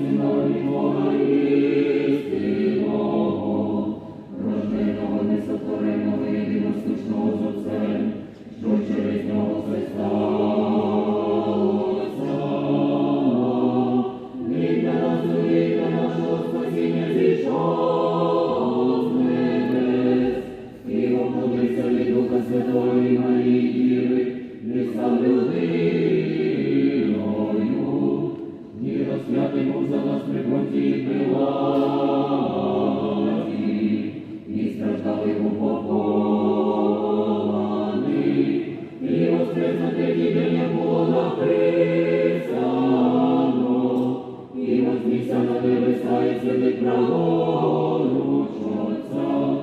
Lord, Lord, Lord. Вознісся на небеса, і сидить праворуч Отця,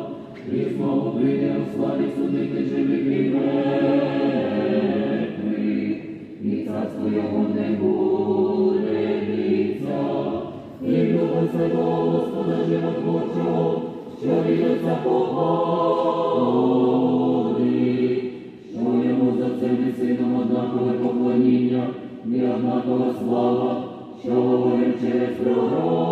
і знову прийде славі судити живих і мертвих, і царство його не Господа животворчого, що від походить, що йому за цим і сином однакове поклоніння, і однакова слава, Te